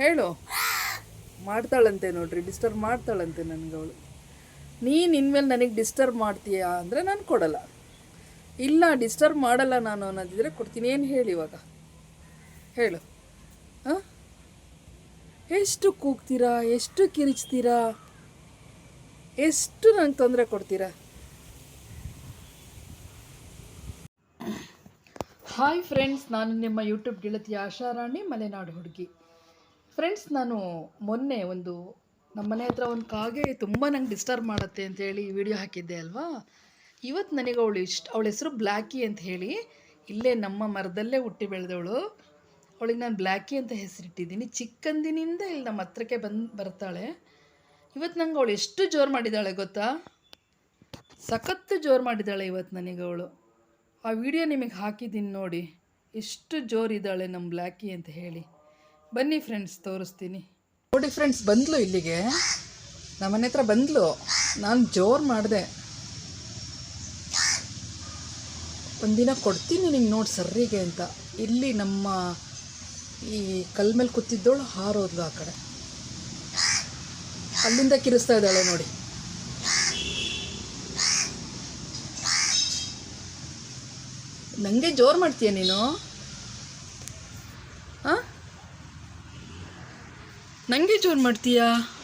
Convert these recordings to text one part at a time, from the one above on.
ಹೇಳು. ಮಾಡ್ತಾಳಂತೆ ನೋಡ್ರಿ ಡಿಸ್ಟರ್ಬ್ ಮಾಡ್ತಾಳಂತೆ ನನಗೆ ಅವಳು. ನೀನು ಇನ್ಮೇಲೆ ನನಗೆ ಡಿಸ್ಟರ್ಬ್ ಮಾಡ್ತೀಯಾ ಅಂದರೆ ನಾನು ಕೊಡಲ್ಲ. ಇಲ್ಲ ಡಿಸ್ಟರ್ಬ್ ಮಾಡಲ್ಲ ನಾನು ಅನ್ನೋದಿದ್ರೆ ಕೊಡ್ತೀನಿ. ಏನು ಹೇಳಿ ಇವಾಗ? ಹೇಳು. ಹಾಂ? ಎಷ್ಟು ಕೂಗ್ತೀರಾ? ಎಷ್ಟು ಕಿರಿಚ್ತೀರಾ? ಎಷ್ಟು ನಂಗೆ ತೊಂದರೆ ಕೊಡ್ತೀರಾ? ಹಾಯ್ ಫ್ರೆಂಡ್ಸ್ ನಾನು ನಿಮ್ಮ ಯೂಟ್ಯೂಬ್ ಗೆಳತಿ ಆಶಾರಾಣಿ, ಮಲೆನಾಡು ಹುಡುಗಿ. ಫ್ರೆಂಡ್ಸ್ ನಾನು ಮೊನ್ನೆ ಒಂದು ನಮ್ಮನೆ ಹತ್ರ ಒಂದು ಕಾಗೆ ತುಂಬ ನಂಗೆ ಡಿಸ್ಟರ್ಬ್ ಮಾಡುತ್ತೆ ಅಂತ ಹೇಳಿ ವಿಡಿಯೋ ಹಾಕಿದ್ದೆ ಅಲ್ವಾ? ಇವತ್ತು ನನಗೆ ಅವಳು ಇಷ್ಟ, ಅವಳ ಹೆಸರು ಬ್ಲ್ಯಾಕಿ ಅಂತ ಹೇಳಿ. ಇಲ್ಲೇ ನಮ್ಮ ಮರದಲ್ಲೇ ಹುಟ್ಟಿ ಬೆಳೆದವಳು. ಅವಳಿಗೆ ನಾನು ಬ್ಲ್ಯಾಕಿ ಅಂತ ಹೆಸರಿಟ್ಟಿದ್ದೀನಿ. ಚಿಕ್ಕಂದಿನಿಂದ ಇಲ್ಲಿ ನಮ್ಮ ಹತ್ರಕ್ಕೆ ಬಂದು, ಬರ್ತಾಳೆ. ಇವತ್ತು ನಂಗೆ ಅವಳು ಎಷ್ಟು ಜೋರು ಮಾಡಿದ್ದಾಳೆ ಗೊತ್ತಾ? ಸಖತ್ತು ಜೋರು ಮಾಡಿದ್ದಾಳೆ ಇವತ್ತು ನನಗೆ ಅವಳು. ಆ ವಿಡಿಯೋ ನಿಮಗೆ ಹಾಕಿದ್ದೀನಿ ನೋಡಿ. ಎಷ್ಟು ಜೋರಿದ್ದಾಳೆ ನಮ್ಮ ಬ್ಲ್ಯಾಕಿ ಅಂತ ಹೇಳಿ. ಬನ್ನಿ ಫ್ರೆಂಡ್ಸ್ ತೋರಿಸ್ತೀನಿ. ನೋಡಿ ಫ್ರೆಂಡ್ಸ್ ಬಂದ್ಲು ಇಲ್ಲಿಗೆ. ನಮ್ಮ ಮನೆ ಹತ್ರ ಬಂದ್ಲು. ನಾನು ಜೋರು ಮಾಡಿದೆ. ಒಂದಿನ ಕೊಡ್ತೀನಿ ನಿಂಗೆ ನೋಡಿ ಸರ್ರಿಗೆ ಅಂತ. ಇಲ್ಲಿ ನಮ್ಮ ಈ ಕಲ್ ಮೇಲೆ ಕೂತಿದ್ದವಳು ಹಾರೋದ್ಲು ಆ ಕಡೆ. ಅಲ್ಲಿಂದ ಕಿರಿಸ್ತಾ ಇದ್ದಾಳೆ ನೋಡಿ. ನನಗೆ ಜೋರು ಮಾಡ್ತೀಯ ನೀನು? ನನಗೆ ಜೋರು ಮಾಡ್ತೀಯಾ?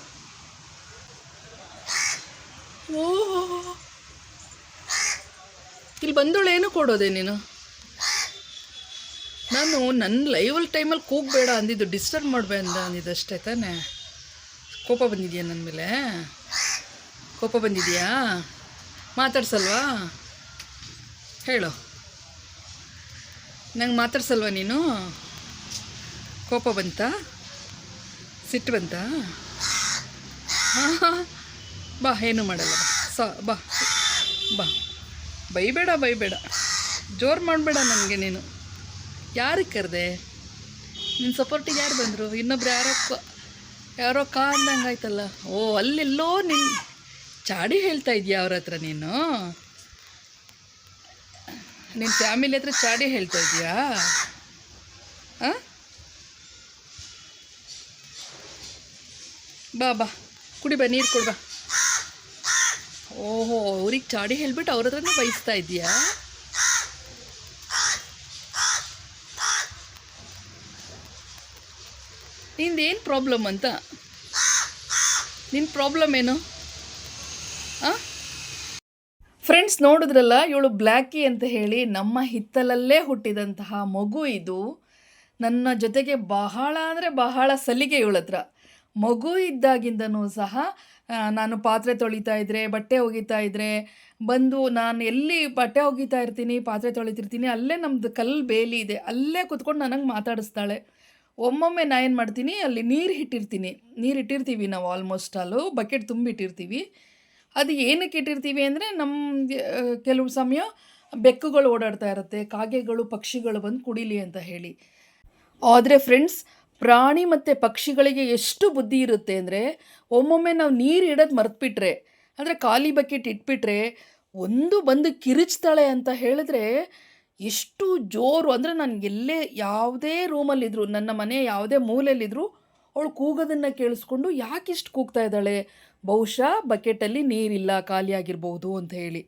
ಓ. ಇಲ್ಲಿ ಬಂದೋಳು ಏನು ಕೊಡೋದೆ ನೀನು? ನಾನು ನನ್ನ ಲೈವಲ್ ಟೈಮಲ್ಲಿ ಕೂಗಬೇಡ ಅಂದಿದ್ದು, ಡಿಸ್ಟರ್ಬ್ ಮಾಡಬೇಡ ಅಂದಿದ್ದು ಅಷ್ಟೇ ತಾನೇ. ಕೋಪ ಬಂದಿದೆಯಾ ನನ್ನ ಮೇಲೆ? ಕೋಪ ಬಂದಿದೆಯಾ? ಮಾತಾಡ್ಸಲ್ವಾ? ಹೇಳು. ನಂಗೆ ಮಾತಾಡ್ಸಲ್ವಾ ನೀನು? ಕೋಪ ಬಂತಾ? ಸಿಟ್ಟು ಬಂತಾ ಬಾ, ಏನು ಮಾಡಲ್ಲ. ಬಾ ಸ, ಬಾ. ಬಾ. ಬೈಬೇಡ ಬೈಬೇಡ. ಜೋರು ಮಾಡಬೇಡ ನನಗೆ ನೀನು. ಯಾರಿಗೆ ಕರೆದೆ? ನಿನ್ನ ಸಪೋರ್ಟಿಗೆ ಯಾರು ಬಂದರು? ಇನ್ನೊಬ್ರು ಯಾರೋ ಯಾರೋ ಕಾ ಅಂದಂಗೆ ಆಯ್ತಲ್ಲ. ಓ, ಅಲ್ಲೆಲ್ಲೋ ನಿನ್ನ ಚಾಡಿ ಹೇಳ್ತಾ ಇದೆಯಾ ಅವ್ರ ಹತ್ರ ನೀನು? ನಿನ್ನ ಫ್ಯಾಮಿಲಿ ಹತ್ರ ಚಾಡಿ ಹೇಳ್ತಾ ಇದೆಯಾ? ಹಾಂ? ಬಾ ಬಾ. ಕುಡಿ, ಬಾ, ನೀರು ಕೊಡ್ಬಾ ಓಹೋ, ಅವ್ರಿಗೆ ಚಾಡಿ ಹೇಳ್ಬಿಟ್ಟು ಅವ್ರ ಹತ್ರನೇ ಬಯಸ್ತಾ ಇದೆಯಾ ನಿಂದೇನು ಪ್ರಾಬ್ಲಮ್ ಅಂತ? ನಿನ್ನ ಪ್ರಾಬ್ಲಮ್ ಏನು? ಹಾಂ ಫ್ರೆಂಡ್ಸ್, ನೋಡಿದ್ರಲ್ಲ, ಇವಳು ಬ್ಲ್ಯಾಕಿ ಅಂತ ಹೇಳಿ ನಮ್ಮ ಹಿತ್ತಲಲ್ಲೇ ಹುಟ್ಟಿದಂತಹ ಮಗು ಇದು. ನನ್ನ ಜೊತೆಗೆ ಬಹಳ ಅಂದರೆ ಬಹಳ ಸಲಿಗೆ ಇವಳ ಹತ್ರ ಮಗು ಇದ್ದಾಗಿಂದನೂ ಸಹ ನಾನು ಪಾತ್ರೆ ತೊಳಿತಾ ಇದ್ದರೆ ಬಟ್ಟೆ ಒಗಿತಾ ಇದ್ದರೆ ಬಂದು ನಾನು ಎಲ್ಲಿ ಬಟ್ಟೆ ಒಗಿತಾ ಇರ್ತೀನಿ, ಪಾತ್ರೆ ತೊಳಿತಿರ್ತೀನಿ, ಅಲ್ಲೇ ನಮ್ಮದು ಕಲ್ಲು ಬೇಲಿ ಇದೆ, ಅಲ್ಲೇ ಕುತ್ಕೊಂಡು ನನಗೆ ಮಾತಾಡಿಸ್ತಾಳೆ. ಒಮ್ಮೊಮ್ಮೆ ನಾ ಏನು ಮಾಡ್ತೀನಿ, ಅಲ್ಲಿ ನೀರು ಇಟ್ಟಿರ್ತೀನಿ ನೀರು ಇಟ್ಟಿರ್ತೀವಿ ನಾವು ಆಲ್ಮೋಸ್ಟ್ ಅಲ್ಲೂ ಬಕೆಟ್ ತುಂಬಿಟ್ಟಿರ್ತೀವಿ. ಅದು ಏನಕ್ಕೆ ಇಟ್ಟಿರ್ತೀವಿ ಅಂದರೆ ನಮ್ಮ ಕೆಲವು ಸಮಯ ಬೆಕ್ಕುಗಳು ಓಡಾಡ್ತಾ ಇರುತ್ತೆ, ಕಾಗೆಗಳು, ಪಕ್ಷಿಗಳು ಬಂದು ಕುಡಿಲಿ ಅಂತ ಹೇಳಿ. ಆದರೆ ಫ್ರೆಂಡ್ಸ್ ಪ್ರಾಣಿ ಮತ್ತು ಪಕ್ಷಿಗಳಿಗೆ ಎಷ್ಟು ಬುದ್ಧಿ ಇರುತ್ತೆ ಅಂದರೆ ಒಮ್ಮೊಮ್ಮೆ ನಾವು ನೀರು ಇಡೋದು ಮರೆತುಬಿಟ್ರೆ, ಅಂದರೆ ಖಾಲಿ ಬಕೆಟ್ ಇಟ್ಬಿಟ್ರೆ, ಒಂದು ಬಂದು ಕಿರಿಚ್ತಾಳೆ ಅಂತ ಹೇಳಿದ್ರೆ ಎಷ್ಟು ಜೋರು, ಅಂದರೆ ನನಗೆ ಎಲ್ಲೇ ಯಾವುದೇ ರೂಮಲ್ಲಿದ್ದರು ನನ್ನ ಮನೆ ಯಾವುದೇ ಮೂಲೆಯಲ್ಲಿದ್ದರೂ ಅವಳು ಕೂಗೋದನ್ನು ಕೇಳಿಸ್ಕೊಂಡು ಯಾಕೆ ಇಷ್ಟು ಕೂಗ್ತಾ ಇದ್ದಾಳೆ? ಬಹುಶಃ ಬಕೆಟಲ್ಲಿ ನೀರಿಲ್ಲ ಖಾಲಿಯಾಗಿರ್ಬೋದು ಅಂತ ಹೇಳಿ.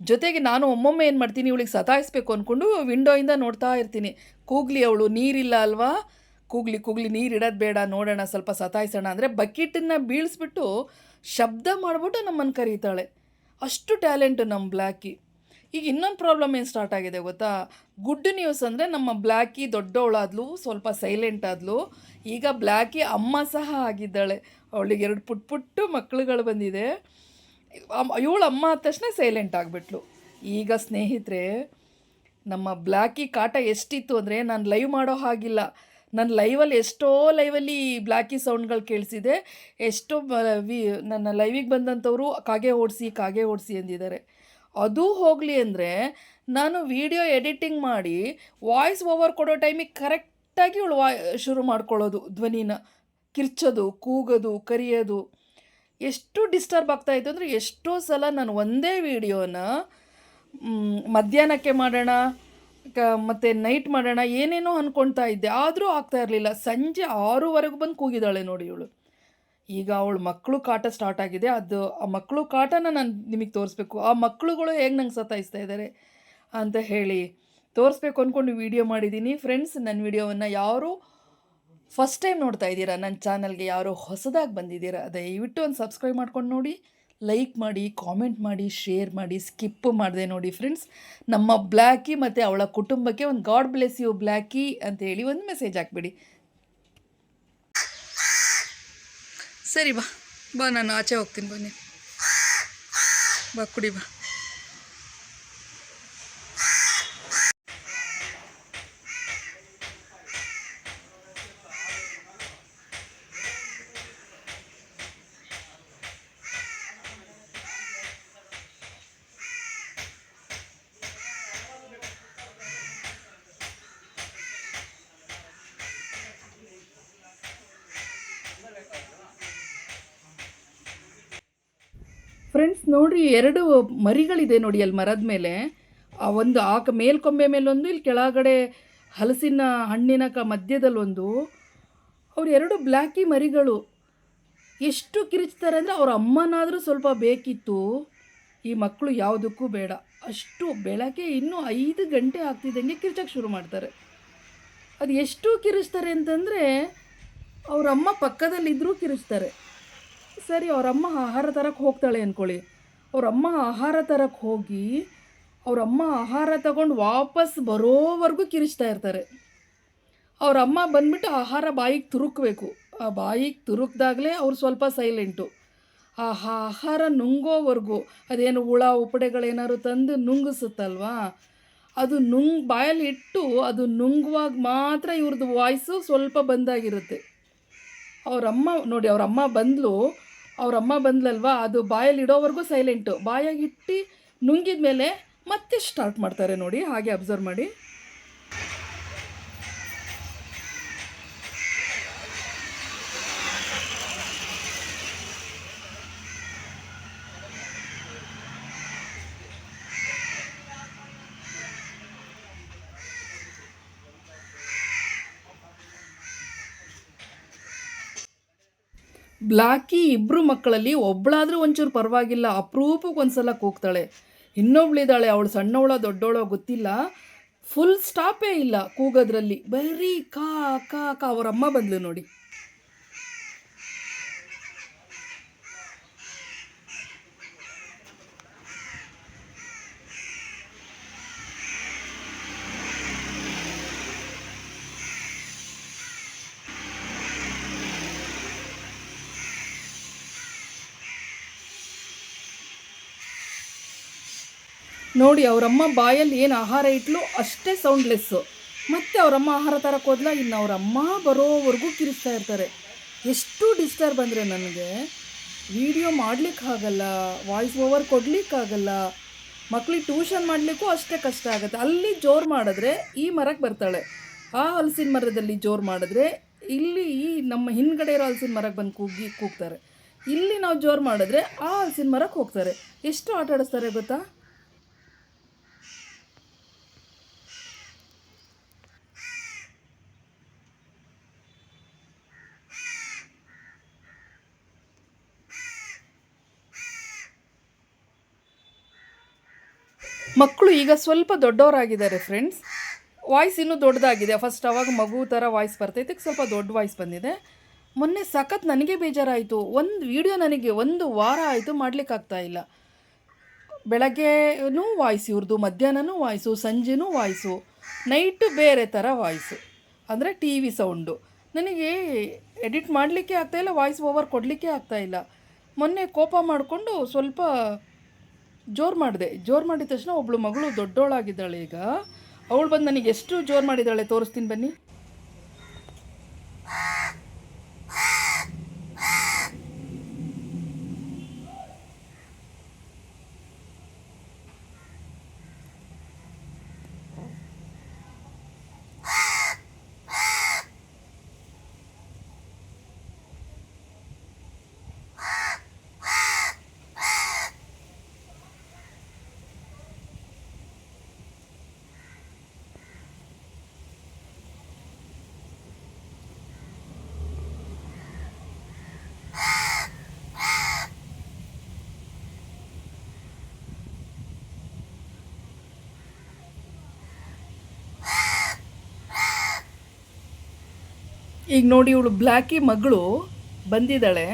ಜೊತೆಗೆ ನಾನು ಒಮ್ಮೊಮ್ಮೆ ಏನು ಮಾಡ್ತೀನಿ, ಇವಳಿಗೆ ಸತಾಯಿಸ್ಬೇಕು ಅಂದ್ಕೊಂಡು ವಿಂಡೋಯಿಂದ ನೋಡ್ತಾ ಇರ್ತೀನಿ. ಕೂಗ್ಲಿ ಅವಳು, ನೀರಿಲ್ಲ ಅಲ್ವಾ? ಕೂಗ್ಲಿ ಕೂಗ್ಲಿ ನೀರು ಇಡೋದು ಬೇಡ, ನೋಡೋಣ, ಸ್ವಲ್ಪ ಸತಾಯಿಸೋಣ ಅಂದರೆ ಬಕೆಟನ್ನು ಬೀಳಿಸ್ಬಿಟ್ಟು ಶಬ್ದ ಮಾಡಿಬಿಟ್ಟು ನಮ್ಮನ್ನು ಕರೀತಾಳೆ. ಅಷ್ಟು ಟ್ಯಾಲೆಂಟು ನಮ್ಮ ಬ್ಲ್ಯಾಕಿ ಈಗ ಇನ್ನೊಂದು ಪ್ರಾಬ್ಲಮ್ ಏನು ಸ್ಟಾರ್ಟ್ ಆಗಿದೆ ಗೊತ್ತಾ? ಗುಡ್ ನ್ಯೂಸ್ ಅಂದರೆ ನಮ್ಮ ಬ್ಲ್ಯಾಕಿ ದೊಡ್ಡವಳಾದ್ಲು, ಸ್ವಲ್ಪ ಸೈಲೆಂಟ್ ಆದ್ಲು. ಈಗ ಬ್ಲ್ಯಾಕಿ ಅಮ್ಮ ಸಹ ಆಗಿದ್ದಾಳೆ. ಅವಳಿಗೆ ಎರಡು ಪುಟ್ ಪುಟ್ಟು ಮಕ್ಕಳುಗಳು ಬಂದಿದೆ. ಇವಳು ಅಮ್ಮ ಆದ ತಕ್ಷಣ ಸೈಲೆಂಟ್ ಆಗಿಬಿಟ್ಲು. ಈಗ ಸ್ನೇಹಿತರೆ, ನಮ್ಮ ಬ್ಲ್ಯಾಕಿ ಕಾಟ ಎಷ್ಟಿತ್ತು ಅಂದರೆ ನಾನು ಲೈವ್ ಮಾಡೋ ಹಾಗಿಲ್ಲ. ನನ್ನ ಲೈವಲ್ಲಿ ಎಷ್ಟೋ ಲೈವಲ್ಲಿ ಬ್ಲ್ಯಾಕಿ ಸೌಂಡ್ಗಳು ಕೇಳಿಸಿದೆ. ಎಷ್ಟೋ ವಿ, ನನ್ನ ಲೈವಿಗೆ ಬಂದಂಥವರು ಕಾಗೆ ಓಡಿಸಿ ಕಾಗೆ ಓಡಿಸಿ ಎಂದಿದ್ದಾರೆ. ಅದು ಹೋಗಲಿ ಅಂದರೆ ನಾನು ವಿಡಿಯೋ ಎಡಿಟಿಂಗ್ ಮಾಡಿ ವಾಯ್ಸ್ ಓವರ್ ಕೊಡೋ ಟೈಮಿಗೆ ಕರೆಕ್ಟಾಗಿ ಇವಳು ವಾಯ್ ಶುರು ಮಾಡ್ಕೊಳ್ಳೋದು. ಧ್ವನಿನ. ಕಿರ್ಚೋದು, ಕೂಗೋದು, ಕರಿಯೋದು. ಎಷ್ಟು ಡಿಸ್ಟರ್ಬ್ ಆಗ್ತಾಯಿತ್ತು ಅಂದರೆ ಎಷ್ಟೋ ಸಲ ನಾನು ಒಂದೇ ವಿಡಿಯೋನ ಮಧ್ಯಾಹ್ನಕ್ಕೆ ಮಾಡೋಣ ಕ, ಮತ್ತು ನೈಟ್ ಮಾಡೋಣ, ಏನೇನೋ ಅಂದ್ಕೊಳ್ತಾ ಇದ್ದೆ. ಆದರೂ ಆಗ್ತಾ ಇರಲಿಲ್ಲ. ಸಂಜೆ ಆರೂವರೆಗೂ ಬಂದು ಕೂಗಿದ್ದಾಳೆ ನೋಡಿ ಇವಳು. ಈಗ ಅವಳು ಮಕ್ಕಳು ಕಾಟ ಸ್ಟಾರ್ಟ್ ಆಗಿದೆ. ಅದು ಆ ಮಕ್ಕಳು ಕಾಟನ ನಾನು ನಿಮಗೆ ತೋರಿಸ್ಬೇಕು. ಆ ಮಕ್ಕಳುಗಳು ಹೇಗೆ ನಂಗೆ ಸತಾಯಿಸ್ತಾ ಇದ್ದಾರೆ ಅಂತ ಹೇಳಿ ತೋರಿಸ್ಬೇಕು ಅಂದ್ಕೊಂಡು ವೀಡಿಯೋ ಮಾಡಿದ್ದೀನಿ ಫ್ರೆಂಡ್ಸ್ ನನ್ನ ವೀಡಿಯೋವನ್ನು ಯಾರು ಫಸ್ಟ್ ಟೈಮ್ ನೋಡ್ತಾ ಇದ್ದೀರಾ? ನನ್ನ ಚಾನಲ್ಗೆ ಯಾರೋ ಹೊಸದಾಗಿ ಬಂದಿದ್ದೀರಾ? ದಯವಿಟ್ಟು ಒಂದು ಸಬ್ಸ್ಕ್ರೈಬ್ ಮಾಡ್ಕೊಂಡು ನೋಡಿ. ಲೈಕ್ ಮಾಡಿ ಕಾಮೆಂಟ್ ಮಾಡಿ ಶೇರ್ ಮಾಡಿ ಸ್ಕಿಪ್ ಮಾಡಿದೆ ನೋಡಿ ಫ್ರೆಂಡ್ಸ್ ನಮ್ಮ ಬ್ಲ್ಯಾಕಿ ಮತ್ತು ಅವಳ ಕುಟುಂಬಕ್ಕೆ ಒಂದು ಗಾಡ್ ಬ್ಲೆಸ್ ಯು ಬ್ಲ್ಯಾಕಿ ಅಂತ ಹೇಳಿ ಒಂದು ಮೆಸೇಜ್ ಹಾಕ್ಬಿಡಿ. ಸರಿ ಬಾ. ಬಾ, ನಾನು ಆಚೆ ಹೋಗ್ತೀನಿ ಬನ್ನಿ. ಬಾ, ಕುಡಿ ಬಾ. ಫ್ರೆಂಡ್ಸ್ ನೋಡಿ ಎರಡು ಮರಿಗಳಿದೆ ನೋಡಿ ಅಲ್ಲಿ ಮರದ ಮೇಲೆ. ಆ ಒಂದು ಆಕ ಮೇಲ್ಕೊಂಬೆ ಮೇಲೊಂದು, ಇಲ್ಲಿ ಕೆಳಗಡೆ ಹಲಸಿನ ಹಣ್ಣಿನ ಕ ಮಧ್ಯದಲ್ಲೊಂದು. ಅವ್ರು ಎರಡು ಬ್ಲ್ಯಾಕಿ ಮರಿಗಳು. ಎಷ್ಟು ಕಿರಿಚ್ತಾರೆ ಅಂದರೆ ಅವ್ರ ಅಮ್ಮನಾದರೂ ಸ್ವಲ್ಪ ಬೇಕಿತ್ತು. ಈ ಮಕ್ಕಳು ಯಾವುದಕ್ಕೂ ಬೇಡ. ಅಷ್ಟು ಬೆಳಗ್ಗೆ ಇನ್ನೂ ಐದು ಗಂಟೆ ಆಗ್ತಿದ್ದಂಗೆ ಕಿರ್ಚಕ್ಕೆ ಶುರು ಮಾಡ್ತಾರೆ. ಅದು ಎಷ್ಟು ಕಿರಿಸ್ತಾರೆ ಅಂತಂದರೆ ಅವರಮ್ಮ ಪಕ್ಕದಲ್ಲಿದ್ದರೂ ಕಿರಿಚ್ತಾರೆ. ಸರಿ, ಅವರಮ್ಮ ಆಹಾರ ತರಕ್ಕೆ ಹೋಗ್ತಾಳೆ ಅಂದ್ಕೊಳ್ಳಿ ಅವರಮ್ಮ ಆಹಾರ ತರಕ್ಕೆ ಹೋಗಿ, ಅವರಮ್ಮ ಆಹಾರ ತಗೊಂಡು ವಾಪಸ್ ಬರೋವರೆಗೂ ಕಿರಿಚ್ತಾ ಇರ್ತಾರೆ. ಅವರಮ್ಮ ಬಂದ್ಬಿಟ್ಟು ಆಹಾರ ಬಾಯಿಗೆ ತುರುಕಬೇಕು. ಆ ಬಾಯಿಗೆ ತುರುಕ್ದಾಗಲೇ ಅವ್ರು ಸ್ವಲ್ಪ ಸೈಲೆಂಟು. ಆ ಆಹಾರ ನುಂಗೋವರೆಗೂ, ಅದೇನು ಹುಳ, ಉಪಡೆಗಳೇನಾದ್ರು ತಂದು ನುಂಗಿಸುತ್ತಲ್ವಾ? ಅದು ನುಂಗ್, ಬಾಯಲ್ಲಿ ಇಟ್ಟು ಅದು ನುಂಗುವಾಗ ಮಾತ್ರ ಇವ್ರದ್ದು ವಾಯ್ಸು ಸ್ವಲ್ಪ ಬಂದಾಗಿರುತ್ತೆ. ಅವರಮ್ಮ, ನೋಡಿ, ಅವರಮ್ಮ ಅಮ್ಮ ಬಂದಳು ಅವ್ರ ಅಮ್ಮ ಬಂದ್ಲಲ್ವಾ? ಅದು ಬಾಯಲ್ಲಿ ಇಡೋವರೆಗೂ ಸೈಲೆಂಟು ಬಾಯಾಗಿಟ್ಟು ನುಂಗಿದ ಮೇಲೆ ಮತ್ತೆ ಸ್ಟಾರ್ಟ್ ಮಾಡ್ತಾರೆ ನೋಡಿ, ಹಾಗೆ ಅಬ್ಸರ್ವ್ ಮಾಡಿ. ಬ್ಲಾಕಿ ಇಬ್ಬರು ಮಕ್ಕಳಲ್ಲಿ ಒಬ್ಬಳಾದರೂ ಒಂಚೂರು ಪರವಾಗಿಲ್ಲ, ಅಪರೂಪಕ್ಕೆ ಒಂದ್ಸಲ ಕೂಗ್ತಾಳೆ. ಇನ್ನೊಬ್ಳಿದ್ದಾಳೆ, ಅವಳು ಸಣ್ಣವಳ ದೊಡ್ಡವಳ ಗೊತ್ತಿಲ್ಲ. ಫುಲ್ ಸ್ಟಾಪೇ ಇಲ್ಲ ಕೂಗೋದ್ರಲ್ಲಿ. ಬರೀ ಕಾ ಕಾ ಕಾ, ಅವರಮ್ಮ ಬಂದ್ಲು ನೋಡಿ. ನೋಡಿ, ಅವರಮ್ಮ ಬಾಯಲ್ಲಿ ಏನು ಆಹಾರ ಇಟ್ಲು ಅಷ್ಟೇ ಸೌಂಡ್ಲೆಸ್ಸು ಮತ್ತೆ ಅವರಮ್ಮ ಆಹಾರ ತರಕ್ಕೆ ಹೋದ್ಲ ಇನ್ನು ಅವರಮ್ಮ ಬರೋವರೆಗೂ ಕಿರಿಸ್ತಾ ಇರ್ತಾರೆ. ಎಷ್ಟು ಡಿಸ್ಟರ್ಬ್ ಅಂದರೆ ನನಗೆ ವಿಡಿಯೋ ಮಾಡಲಿಕ್ಕಾಗಲ್ಲ ವಾಯ್ಸ್ ಓವರ್ ಕೊಡಲಿಕ್ಕಾಗಲ್ಲ, ಮಕ್ಳಿಗೆ ಟ್ಯೂಷನ್ ಮಾಡಲಿಕ್ಕೂ ಅಷ್ಟೇ ಕಷ್ಟ ಆಗುತ್ತೆ. ಅಲ್ಲಿ ಜೋರು ಮಾಡಿದ್ರೆ ಈ ಮರಕ್ಕೆ ಬರ್ತಾಳೆ. ಆ ಹಲಸಿನ ಮರದಲ್ಲಿ ಜೋರು ಮಾಡಿದ್ರೆ ಇಲ್ಲಿ ಈ ನಮ್ಮ ಹಿಂದ್ಗಡೆ ಇರೋ ಹಲಸಿನ ಮರಕ್ಕೆ ಬಂದು ಕೂಗಿ ಕೂಗ್ತಾರೆ. ಇಲ್ಲಿ ನಾವು ಜೋರು ಮಾಡಿದ್ರೆ ಆ ಹಲಸಿನ ಮರಕ್ಕೆ ಹೋಗ್ತಾರೆ. ಎಷ್ಟು ಆಟಾಡಿಸ್ತಾರೆ ಗೊತ್ತಾ? ಮಕ್ಕಳು ಈಗ ಸ್ವಲ್ಪ ದೊಡ್ಡವರಾಗಿದ್ದಾರೆ ಫ್ರೆಂಡ್ಸ್ ವಾಯ್ಸ್ ಇನ್ನೂ ದೊಡ್ಡದಾಗಿದೆ. ಫಸ್ಟ್ ಅವಾಗ ಮಗು ಥರ ವಾಯ್ಸ್ ಬರ್ತೈತೆ ಸ್ವಲ್ಪ ದೊಡ್ಡ ವಾಯ್ಸ್ ಬಂದಿದೆ. ಮೊನ್ನೆ ಸಖತ್ ನನಗೆ ಬೇಜಾರಾಯಿತು. ಒಂದು ವಿಡಿಯೋ ನನಗೆ ಒಂದು ವಾರ ಆಯಿತು ಮಾಡಲಿಕ್ಕಾಗ್ತಾ ಇಲ್ಲ. ಬೆಳಗ್ಗೆನೂ ವಾಯ್ಸ್ ಇವ್ರದ್ದು ಮಧ್ಯಾಹ್ನನೂ ವಾಯ್ಸು ಸಂಜೆನೂ ವಾಯ್ಸು ನೈಟು ಬೇರೆ ಥರ ವಾಯ್ಸು ಅಂದರೆ ಟಿ ವಿ ಸೌಂಡು ನನಗೆ ಎಡಿಟ್ ಮಾಡಲಿಕ್ಕೆ ಆಗ್ತಾಯಿಲ್ಲ ವಾಯ್ಸ್ ಓವರ್ ಕೊಡಲಿಕ್ಕೆ ಆಗ್ತಾಯಿಲ್ಲ ಮೊನ್ನೆ ಕೋಪ ಮಾಡಿಕೊಂಡು ಸ್ವಲ್ಪ ಜೋರು ಮಾಡಿದೆ. ಜೋರು ಮಾಡಿದ ತಕ್ಷಣ ಒಬ್ಬಳು ಮಗಳು ದೊಡ್ಡೋಳಾಗಿದ್ದಾಳೆ ಈಗ. ಅವಳು ಬಂದು ನನಗೆ ಎಷ್ಟು ಜೋರು ಮಾಡಿದ್ದಾಳೆ ತೋರಿಸ್ತೀನಿ ಬನ್ನಿ. ಈಗ ನೋಡಿ ಇವಳು ಬ್ಲ್ಯಾಕಿ ಮಗಳು ಬಂದಿದ್ದಾಳೆ.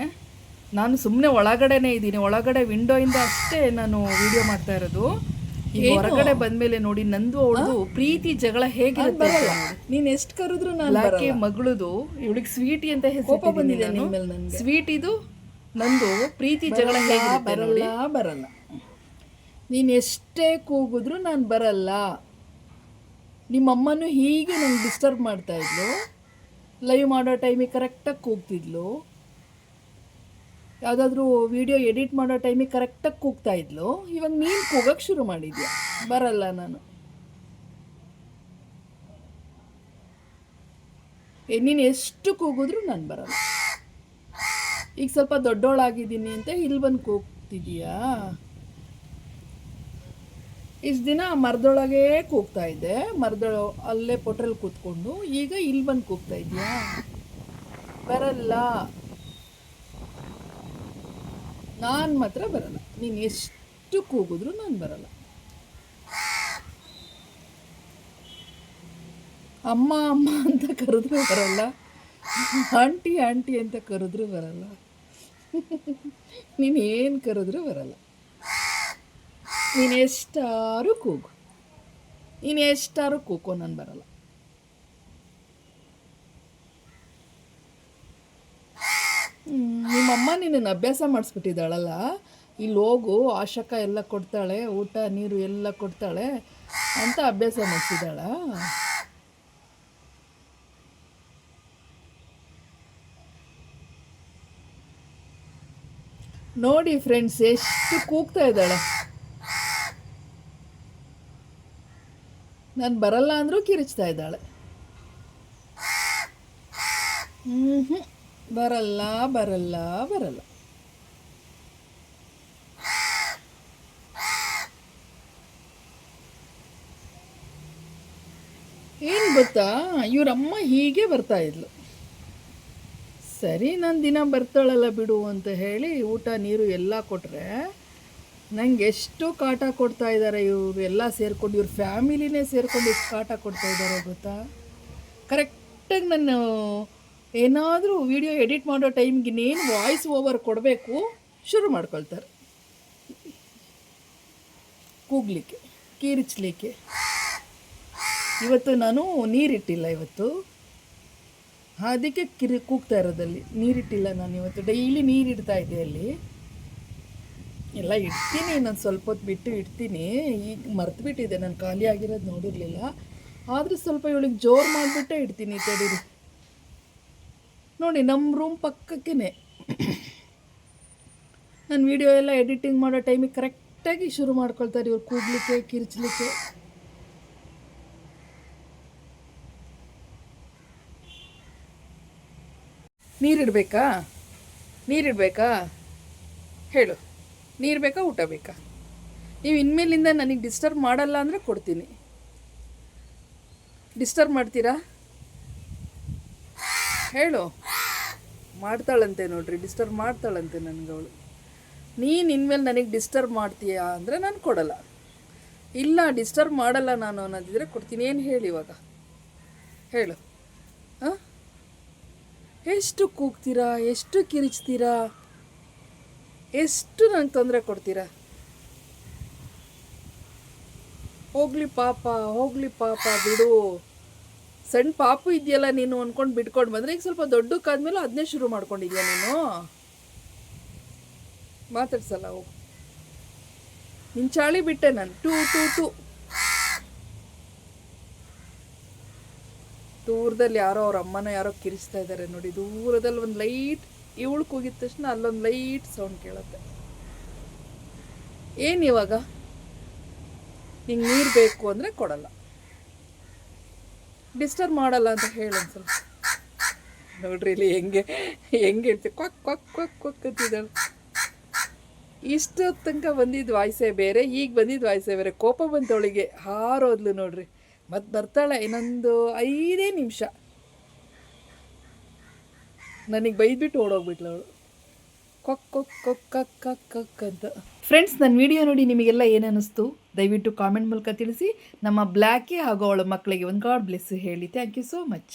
ನಾನು ಸುಮ್ಮನೆ ಒಳಗಡೆನೇ ಇದ್ದೀನಿ. ಒಳಗಡೆ ವಿಂಡೋಯಿಂದ ಅಷ್ಟೇ ನಾನು ವಿಡಿಯೋ ಮಾಡ್ತಾ ಇರೋದು. ಈಗ ಹೊರಗಡೆ ಬಂದ್ಮೇಲೆ ನೋಡಿ ನಂದು ಅವಳದು ಪ್ರೀತಿ ಜಗಳ ಹೇಗಿರುತ್ತೆ. ನೀನ್ ಎಷ್ಟು ಕರೆದ್ರು ನಾನು ಬ್ಲ್ಯಾಕಿ ಮಗಳದು ಇವಳಿಗೆ ಸ್ವೀಟಿ ಅಂತ ಹೆಸರು ಬಂದಿದೆ. ಸ್ವೀಟ್ ಇದು ನಂದು ಪ್ರೀತಿ ಜಗಳ ಹೇಗಿರುತ್ತೆ ನೋಡಿ. ಬರಲ್ಲ ಬರಲ್ಲ. ನೀನ್ ಎಷ್ಟೇ ಕೂಗಿದ್ರು ನಾನು ಬರಲ್ಲ. ನಿಮ್ಮಮ್ಮನೂ ಹೀಗೆ ನಂಗೆ ಡಿಸ್ಟರ್ಬ್ ಮಾಡ್ತಾ ಇದ್ಲು. ಲೈವ್ ಮಾಡೋ ಟೈಮಿಗೆ ಕರೆಕ್ಟಾಗಿ ಕೂಗ್ತಿದ್ಲು. ಯಾವುದಾದ್ರೂ ವಿಡಿಯೋ ಎಡಿಟ್ ಮಾಡೋ ಟೈಮಿಗೆ ಕರೆಕ್ಟಾಗಿ ಕೂಗ್ತಾ ಇದ್ಲು. ಇವಾಗ ನೀನು ಕೂಗಕ್ಕೆ ಶುರು ಮಾಡಿದ್ಯಾ? ಬರಲ್ಲ ನಾನು. ನೀನು ಎಷ್ಟು ಕೂಗಿದ್ರು ನಾನು ಬರಲ್ಲ. ಈಗ ಸ್ವಲ್ಪ ದೊಡ್ಡೋಳಾಗಿದ್ದೀನಿ ಅಂತ ಇಲ್ಲಿ ಬಂದು ಕೂಗ್ತಿದೀಯಾ? ಇಷ್ಟು ದಿನ ಮರದೊಳಗೆ ಕೂಗ್ತಾ ಇದ್ದೆ. ಮರದೊಳ ಅಲ್ಲೇ ಪೊಟ್ರಲ್ಲಿ ಕೂತ್ಕೊಂಡು ಈಗ ಇಲ್ಲಿ ಬಂದು ಕೂಗ್ತಾ ಇದೆಯಾ? ಬರಲ್ಲ. ನಾನು ಮಾತ್ರ ಬರಲ್ಲ. ನೀನು ಎಷ್ಟು ಕೂಗಿದ್ರು ನಾನು ಬರಲ್ಲ. ಅಮ್ಮ ಅಮ್ಮ ಅಂತ ಕರೆದ್ರೂ ಬರಲ್ಲ. ಆಂಟಿ ಆಂಟಿ ಅಂತ ಕರೆದ್ರೂ ಬರಲ್ಲ. ನೀನು ಏನು ಕರೆದ್ರೂ ಬರಲ್ಲ. ನೀನು ಎಷ್ಟಾರು ಕೂಗು. ಇನ್ನೆಷ್ಟಾರು ಕೂಕೋ ನಾನು ಬರಲ್ಲ. ನಿಮ್ಮಮ್ಮ ನಿನ್ನನ್ನು ಅಭ್ಯಾಸ ಮಾಡಿಸ್ಬಿಟ್ಟಿದ್ದಾಳಲ್ಲ? ಇಲ್ಲಿ ಹೋಗು, ಆಶಕ ಎಲ್ಲ ಕೊಡ್ತಾಳೆ, ಊಟ, ನೀರು ಎಲ್ಲ ಕೊಡ್ತಾಳೆ ಅಂತ ಅಭ್ಯಾಸ ಮಾಡಿಸಿದಾಳ ನೋಡಿ ಫ್ರೆಂಡ್ಸ್ ಎಷ್ಟು ಕೂಗ್ತಾ ಇದ್ದಾಳೆ. ನಾನು ಬರಲ್ಲ ಅಂದರೂ ಕಿರಿಚ್ತಾ ಇದ್ದಾಳೆ. ಹ್ಞೂ ಬರಲ್ಲ ಬರಲ್ಲ ಬರಲ್ಲ. ಏನು ಗೊತ್ತಾ? ಇವರಮ್ಮ ಹೀಗೆ ಬರ್ತಾ ಇದ್ಲು. ಸರಿ, ನಾನು ದಿನ ಬರ್ತಾಳಲ್ಲ ಬಿಡು ಅಂತ ಹೇಳಿ ಊಟ, ನೀರು ಎಲ್ಲ ಕೊಟ್ಟರೆ ನಂಗೆ ಎಷ್ಟು ಕಾಟ ಕೊಡ್ತಾ ಇದ್ದಾರೆ ಇವರು, ಎಲ್ಲ ಸೇರ್ಕೊಂಡು, ಇವ್ರ ಫ್ಯಾಮಿಲಿನೇ ಸೇರ್ಕೊಂಡು ಎಷ್ಟು ಕಾಟ ಕೊಡ್ತಾ ಇದ್ದಾರೆ ಗೊತ್ತಾ? ಕರೆಕ್ಟಾಗಿ ನಾನು ಏನಾದರೂ ವಿಡಿಯೋ ಎಡಿಟ್ ಮಾಡೋ ಟೈಮ್ಗೆ ಇನ್ನೇನು ವಾಯ್ಸ್ ಓವರ್ ಕೊಡಬೇಕು, ಶುರು ಮಾಡ್ಕೊಳ್ತಾರೆ. ಕೂಗ್ಲಿಕ್ಕೆ, ಕೀರಿಚ್ಲಿಕ್ಕೆ. ಇವತ್ತು ನಾನು ನೀರಿಟ್ಟಿಲ್ಲ ಇವತ್ತು. ಅದಕ್ಕೆ ಕಿರಿ, ಕೂಗ್ತಾ ಇರೋದಲ್ಲಿ ನೀರಿಟ್ಟಿಲ್ಲ ನಾನು ಇವತ್ತು. ಡೈಲಿ ನೀರಿಡ್ತಾ ಇದ್ದೆ ಅಲ್ಲಿ. ಎಲ್ಲ ಇಡ್ತೀನಿ ನಾನು ಸ್ವಲ್ಪ ಹೊತ್ತು ಬಿಟ್ಟು ಇಡ್ತೀನಿ. ಈಗ ಮರ್ತು ಬಿಟ್ಟಿದ್ದೆ ನಾನು ಖಾಲಿ ಆಗಿರೋದು ನೋಡಿರಲಿಲ್ಲ. ಆದರೂ ಸ್ವಲ್ಪ ಇವಳಿಗೆ ಜೋರು ಮಾಡಿಬಿಟ್ಟೆ ಇಡ್ತೀನಿ ತಡೀರಿ. ನೋಡಿ ನಮ್ಮ ರೂಮ್ ಪಕ್ಕಕ್ಕೇ ನಾನು ವಿಡಿಯೋ ಎಲ್ಲ ಎಡಿಟಿಂಗ್ ಮಾಡೋ ಟೈಮಿಗೆ ಕರೆಕ್ಟಾಗಿ ಶುರು ಮಾಡ್ಕೊಳ್ತಾರೆ ಇವ್ರು ಕೂಗ್ಲಿಕ್ಕೆ, ಕಿರ್ಚಲಿಕ್ಕೆ. ನೀರಿಡಬೇಕಾ? ನೀರಿಡಬೇಕಾ? ಹೇಳು. ನೀರು ಬೇಕಾ ಊಟ ಬೇಕಾ? ನೀವು ಇನ್ಮೇಲಿಂದ ನನಗೆ ಡಿಸ್ಟರ್ಬ್ ಮಾಡಲ್ಲ ಅಂದರೆ ಕೊಡ್ತೀನಿ. ಡಿಸ್ಟರ್ಬ್ ಮಾಡ್ತೀರಾ? ಹೇಳು. ಮಾಡ್ತಾಳಂತೆ ನೋಡ್ರಿ ಡಿಸ್ಟರ್ಬ್ ಮಾಡ್ತಾಳಂತೆ ನನಗೆ ಅವಳು. ನೀನು ಇನ್ಮೇಲೆ ನನಗೆ ಡಿಸ್ಟರ್ಬ್ ಮಾಡ್ತೀಯಾ ಅಂದರೆ ನಾನು ಕೊಡಲ್ಲ. ಇಲ್ಲ ಡಿಸ್ಟರ್ಬ್ ಮಾಡಲ್ಲ ನಾನು ಅನ್ನೋದಿದ್ರೆ ಕೊಡ್ತೀನಿ. ಏನು ಹೇಳಿ ಇವಾಗ? ಹೇಳು. ಹಾಂ? ಎಷ್ಟು ಕೂಗ್ತೀರಾ? ಎಷ್ಟು ಕಿರಿಚ್ತೀರಾ? ಎಷ್ಟು ನಂಗೆ ತೊಂದರೆ ಕೊಡ್ತೀರಾ? ಹೋಗ್ಲಿ ಪಾಪ ಹೋಗ್ಲಿ ಪಾಪ ಬಿಡು. ಸಣ್ಣ ಪಾಪು ಇದೆಯಲ್ಲ ನೀನು ಅಂದ್ಕೊಂಡು ಬಿಟ್ಕೊಂಡು ಬಂದರೆ ಈಗ ಸ್ವಲ್ಪ ದೊಡ್ಡಕ್ಕಾದ್ಮೇಲೆ ಅದನ್ನೇ ಶುರು ಮಾಡ್ಕೊಂಡಿದ್ಯಾ ನೀನು? ಮಾತಾಡ್ಸಲ್ಲ, ಹೋಗು. ನಿನ್ನ ಚಾಳಿ ಬಿಟ್ಟೆ ನಾನು. ಟೂ ಟೂ ಟೂ. ದೂರದಲ್ಲಿ ಯಾರೋ ಅವ್ರ ಅಮ್ಮನ ಯಾರೋ ಕಿರಿಸ್ತಾ ಇದ್ದಾರೆ ನೋಡಿ. ದೂರದಲ್ಲಿ ಒಂದು ಲೈಟ್ ಇವಳು ಕೂಗಿದ ತಕ್ಷಣ ಅಲ್ಲೊಂದು ಲೈಟ್ ಸೌಂಡ್ ಕೇಳುತ್ತೆ. ಏನು ಇವಾಗ? ನಿಂಗೆ ನೀರು ಬೇಕು ಅಂದರೆ ಕೊಡಲ್ಲ. ಡಿಸ್ಟರ್ಬ್ ಮಾಡಲ್ಲ ಅಂತ ಹೇಳು ಸ್ವಲ್ಪ ನೋಡ್ರಿ ಇಲ್ಲಿ ಹೆಂಗೆ ಹೆಂಗೆ ಹೇಳ್ತೀವಿ ಕ್ವಕ್ ಕ್ವಕ್ ಕ್ವಕ್ ಕ್ವಕ್ ಅಂತಿದ್ದಾಳೆ. ಇಷ್ಟು ತನಕ ಬಂದಿದ್ದು ವಾಯ್ಸೆ ಬೇರೆ, ಈಗ ಬಂದಿದ್ದು ವಾಯ್ಸೆ ಬೇರೆ. ಕೋಪ ಬಂತವಳಿಗೆ ಹಾರೋದ್ಲು ನೋಡ್ರಿ. ಮತ್ತೆ ಬರ್ತಾಳೆ ಇನ್ನೊಂದು ಐದೇ ನಿಮಿಷ. ನನಗೆ ಬೈದ್ಬಿಟ್ಟು ಓಡೋಗ್ಬಿಟ್ಲು ಅವಳು. ಕೊಕ್ ಕೊಕ್ ಕೊಕ್, ಕಕ್ ಕಕ್ ಕಕ್ ಅಂತ. ಫ್ರೆಂಡ್ಸ್ ನನ್ನ ವಿಡಿಯೋ ನೋಡಿ ನಿಮಗೆಲ್ಲ ಏನು ಅನ್ನಿಸ್ತು ದಯವಿಟ್ಟು ಕಾಮೆಂಟ್ ಮೂಲಕ ತಿಳಿಸಿ. ನಮ್ಮ ಬ್ಲ್ಯಾಕಿ ಹಾಗೂ ಅವಳ ಮಕ್ಕಳಿಗೆ ಒಂದು ಗಾಡ್ ಬ್ಲೆಸ್ ಹೇಳಿ. Thank you so much